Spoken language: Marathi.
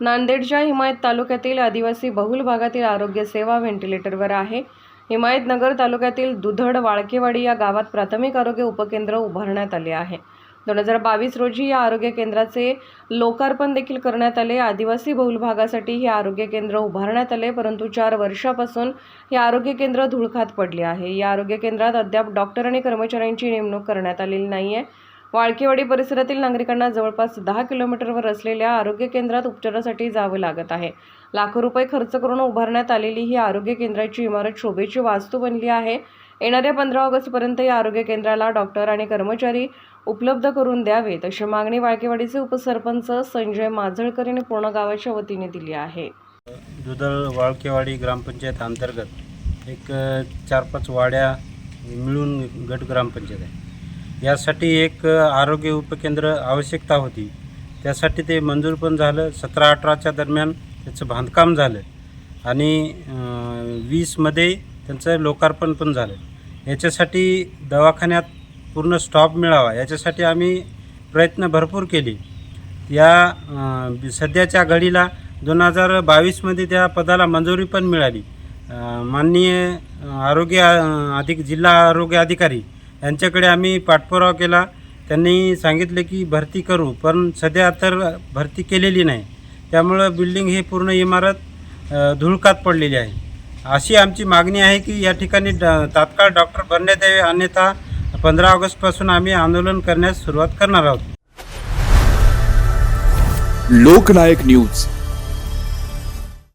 नांदेडच्या हिमायत तालुक्यातील आदिवासी बहुल भागातील आरोग्य सेवा व्हेंटिलेटरवर आहे. हिमायतनगर तालुक्यातील दुधड वाळकेवाडी या गावात प्राथमिक आरोग्य उपकेंद्र उभारण्यात आले आहे. दोन हजार बावीस रोजी या आरोग्य केंद्राचे लोकार्पण देखील करण्यात आले. आदिवासी बहुल भागासाठी हे आरोग्य केंद्र उभारण्यात आले परंतु चार वर्षापासून हे आरोग्य केंद्र धुळखात पडले आहे. या आरोग्य केंद्रात अद्याप डॉक्टर आणि कर्मचाऱ्यांची नेमणूक करण्यात आलेली नाही आहे वाळकेवाडी परिसरातील नागरिकांना जवळपास दहा किलोमीटरवर असलेल्या आरोग्य केंद्रात उपचारासाठी जावं लागत आहे. लाखो रुपये खर्च करून उभारण्यात आलेली ही आरोग्य केंद्राची इमारत शोभेची वास्तू बनली आहे. येणाऱ्या पंधरा ऑगस्टपर्यंत या आरोग्य केंद्राला डॉक्टर आणि कर्मचारी उपलब्ध करून द्यावेत अशी मागणी वाळकेवाडीचे उपसरपंच संजय माजळकर यांनी पूर्ण गावाच्या वतीने दिली आहे. दुधळ वाळकेवाडी ग्रामपंचायत अंतर्गत एक चार पाच वाड्या मिळून गट ग्रामपंचायत आहे. यासाठी एक आरोग्य उपकेंद्र आवश्यकता होती. त्यासाठी ते मंजूर पण झालं. सतरा अठराच्या दरम्यान त्याचं बांधकाम झालं. आणि वीसमध्ये त्यांचं लोकार्पण पण झालं. याच्यासाठी दवाखान्यात पूर्ण स्टॉप मिळावा याच्यासाठी आम्ही प्रयत्न भरपूर केले. या सध्याच्या घडीला दोन हजार बावीसमध्ये त्या पदाला मंजुरी पण मिळाली. माननीय आरोग्य अधिक जिल्हा आरोग्य अधिकारी यांच्याकडे आम्ही पाठपुरावा केला. त्यांनी सांगितले की भरती करू पण सध्या तर भरती केलेली नाही. त्यामुळं बिल्डिंग ही पूर्ण इमारत धुळकात पडलेली आहे. अशी आमची मागणी आहे की या ठिकाणी ड तात्काळ डॉक्टर भरण्यात यावे अन्यथा पंधरा ऑगस्टपासून आम्ही आंदोलन करण्यास सुरुवात करणार आहोत. लोकनायक न्यूज.